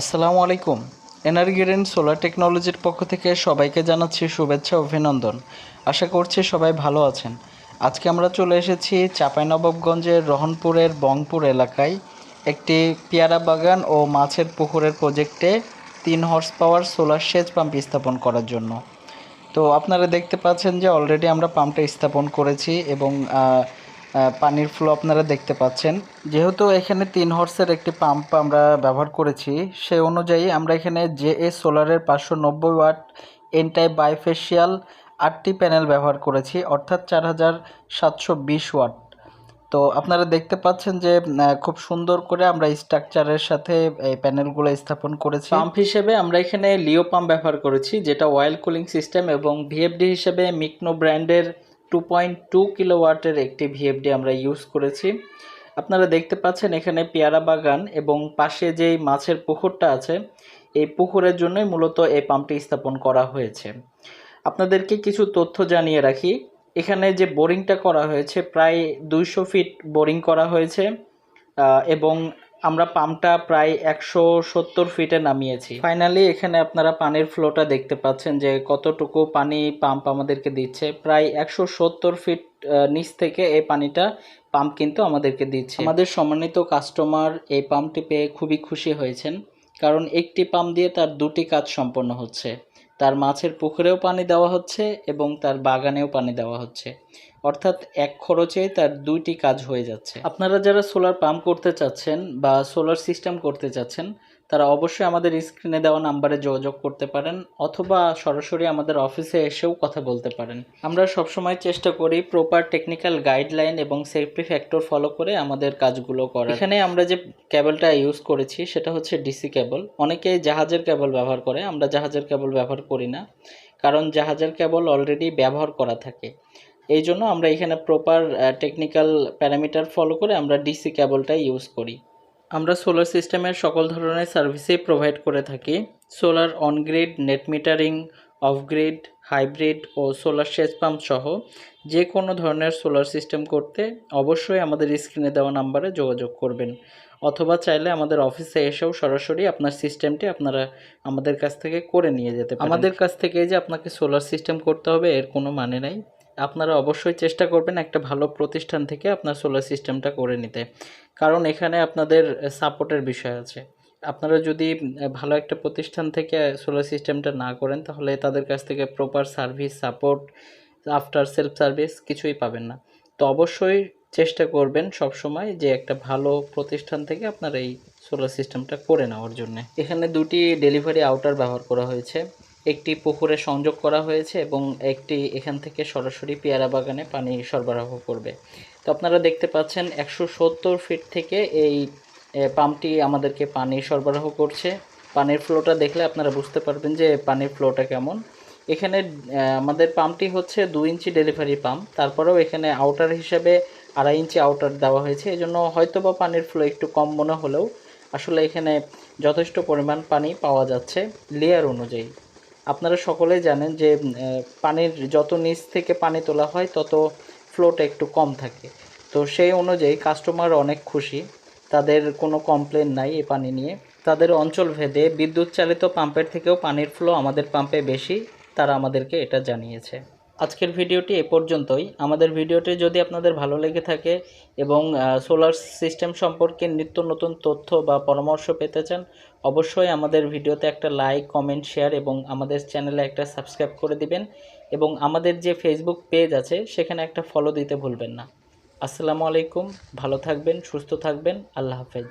আসসালামু আলাইকুম। এনার্গেরেন সোলার টেকনোলজির পক্ষ থেকে সবাইকে জানাচ্ছি শুভেচ্ছা, অভিনন্দন। আশা করছি সবাই ভালো আছেন। আজকে আমরা চলে এসেছি চাঁপাইনবাবগঞ্জের রহনপুরের বংপুর এলাকায়। একটি পেয়ারা বাগান ও মাছের পুকুরের প্রজেক্টে তিন হর্স পাওয়ার সোলার সেচ পাম্প স্থাপন করার জন্য। তো আপনারা দেখতে পাচ্ছেন যে অলরেডি আমরা পাম্পটা স্থাপন করেছি এবং পানির ফ্লো আপনারা দেখতে পাচ্ছেন। যেহেতু এখানে তিন হর্সের একটি পাম্প আমরা ব্যবহার করেছি সেই অনুযায়ী আমরা এখানে জে এস সোলারের পাঁচশো নব্বই ওয়াট এনটাই বাইফেশিয়াল আটটি প্যানেল ব্যবহার করেছি, অর্থাৎ চার হাজার সাতশো বিশ ওয়াট তো আপনারা দেখতে পাচ্ছেন যে খুব সুন্দর করে আমরা স্ট্রাকচারের সাথে এই প্যানেলগুলো স্থাপন করেছি। পাম্প হিসেবে আমরা এখানে লিও পাম্প ব্যবহার করেছি, যেটা অয়েল কুলিং সিস্টেম এবং ভিএফডি হিসেবে মিকনো ব্র্যান্ডের টু পয়েন্ট টু কিলোওয়াটের একটি ভিএফডি আমরা ইউজ করেছি। আপনারা দেখতে পাচ্ছেন এখানে পেয়ারা বাগান এবং পাশে যেই মাছের পুকুরটা আছে, এই পুকুরের জন্যই মূলত এই পাম্পটি স্থাপন করা হয়েছে। আপনাদেরকে কিছু তথ্য জানিয়ে রাখি। এখানে যে বোরিংটা করা হয়েছে, প্রায় দুইশো ফিট বোরিং করা হয়েছে এবং আমরা পাম্পটা প্রায় একশো সত্তর ফিটে নামিয়েছি। ফাইনালি এখানে আপনারা পানির ফ্লোটা দেখতে পাচ্ছেন যে কতটুকু পানি পাম্প আমাদেরকে দিচ্ছে। প্রায় একশো সত্তর ফিট নিচ থেকে এই পানিটা পাম্প কিন্তু আমাদেরকে দিচ্ছে। আমাদের সম্মানিত কাস্টমার এই পাম্পটি পেয়ে খুবই খুশি হয়েছেন, কারণ একটি পাম্প দিয়ে তার দুটি কাজ সম্পন্ন হচ্ছে। তার মাছের পুকুরেও পানি দেওয়া হচ্ছে এবং তার বাগানেও পানি দেওয়া হচ্ছে। অর্থাৎ এক খরচে তার দুইটি কাজ হয়ে যাচ্ছে। আপনারা যারা সোলার পাম্প করতে চাচ্ছেন বা সোলার সিস্টেম করতে চাচ্ছেন তারা অবশ্যই আমাদের স্ক্রিনে দেওয়া নাম্বারে যোগাযোগ করতে পারেন অথবা সরাসরি আমাদের অফিসে এসেও কথা বলতে পারেন। আমরা সবসময় চেষ্টা করি প্রপার টেকনিক্যাল গাইডলাইন এবং সেফটি ফ্যাক্টর ফলো করে আমাদের কাজগুলো করা এখানে আমরা যে কেবলটা ইউজ করেছি সেটা হচ্ছে ডিসি কেবল অনেকেই জাহাজের কেবল ব্যবহার করে, আমরা জাহাজের কেবল ব্যবহার করি না। কারণ জাহাজের কেবল অলরেডি ব্যবহার করা থাকে। এই জন্য আমরা এখানে প্রপার টেকনিক্যাল প্যারামিটার ফলো করে আমরা ডিসি কেবলটা ইউজ করি। আমরা সোলার সিস্টেমের সকল ধরনের সার্ভিসই প্রোভাইড করে থাকি। Solar on grid net metering off grid hybrid O solar সেচ পাম্প সহ যে কোনো ধরনের সোলার সিস্টেম করতে অবশ্যই আমাদের স্ক্রিনে দেওয়া নাম্বারে যোগাযোগ করবেন। অথবা চাইলে আমাদের অফিসে এসেও সরাসরি আপনার সিস্টেমটি আপনারা আমাদের কাছ থেকে করে নিয়ে যেতে আমাদের কাছ থেকে যে আপনাকে সোলার সিস্টেম করতে হবে, এর কোনো মানে নাই। আপনারা অবশ্যই চেষ্টা করবেন একটা ভালো প্রতিষ্ঠান থেকে আপনার সোলার সিস্টেমটা করে নিতে। কারণ এখানে আপনাদের সাপোর্টের বিষয় আছে। আপনারা যদি ভালো একটা প্রতিষ্ঠান থেকে সোলার সিস্টেমটা না করেন, তাহলে তাদের কাছ থেকে proper service support after sales service কিছুই পাবেন না। তো অবশ্যই চেষ্টা করবেন সব সময় যে একটা ভালো প্রতিষ্ঠান থেকে আপনার এই সোলার সিস্টেমটা করে নেওয়ার জন্য। এখানে দুটি ডেলিভারি আউটার ব্যবহার করা হয়েছে। একটি পুকুরে সংযোগ করা হয়েছে এবং একটি এখান থেকে সরাসরি পেয়ারা বাগানে পানি সরবরাহ করবে। তো আপনারা দেখতে পাচ্ছেন একশো সত্তর ফিট থেকে এই পাম্পটি আমাদেরকে পানি সরবরাহ করছে। পানির ফ্লোটা দেখলে আপনারা বুঝতে পারবেন যে পানির ফ্লোটা কেমন। এখানে আমাদের পাম্পটি হচ্ছে দু ইঞ্চি ডেলিভারি পাম্প। তারপরেও এখানে আউটার হিসেবে আড়াই ইঞ্চি আউটার দেওয়া হয়েছে। এই জন্য হয়তো বা পানির ফ্লো একটু কম মনে হলেও আসলে এখানে যথেষ্ট পরিমাণ পানি পাওয়া যাচ্ছে লেয়ার অনুযায়ী। আপনারা সকলে জানেন যে পানির যত নিচ থেকে পানি তোলা হয়, তত ফ্লোটা একটু কম থাকে। তো সেই অনুযায়ী কাস্টমার অনেক খুশি। তাদের কোনো কমপ্লেন নাই এই পানি নিয়ে। তাদের অঞ্চল ভেদে বিদ্যুৎ চালিত পাম্পের থেকেও পানির ফ্লো আমাদের পাম্পে বেশি। তারা আমাদেরকে এটা জানিয়েছে। আজকের ভিডিওটি এ পর্যন্তই। আমাদের ভিডিওটি যদি আপনাদের ভালো লেগে থাকে এবং সোলার সিস্টেম সম্পর্কে নিত্য নতুন তথ্য বা পরামর্শ পেতে চান, অবশ্যই আমাদের ভিডিওতে একটা লাইক কমেন্ট শেয়ার এবং আমাদের চ্যানেলে একটা সাবস্ক্রাইব করে দিবেন এবং আমাদের যে ফেসবুক পেজ আছে, সেখানে একটা ফলো দিতে ভুলবেন না। আসসালামু আলাইকুম, ভালো থাকবেন, সুস্থ থাকবেন, আল্লাহ হাফেজ।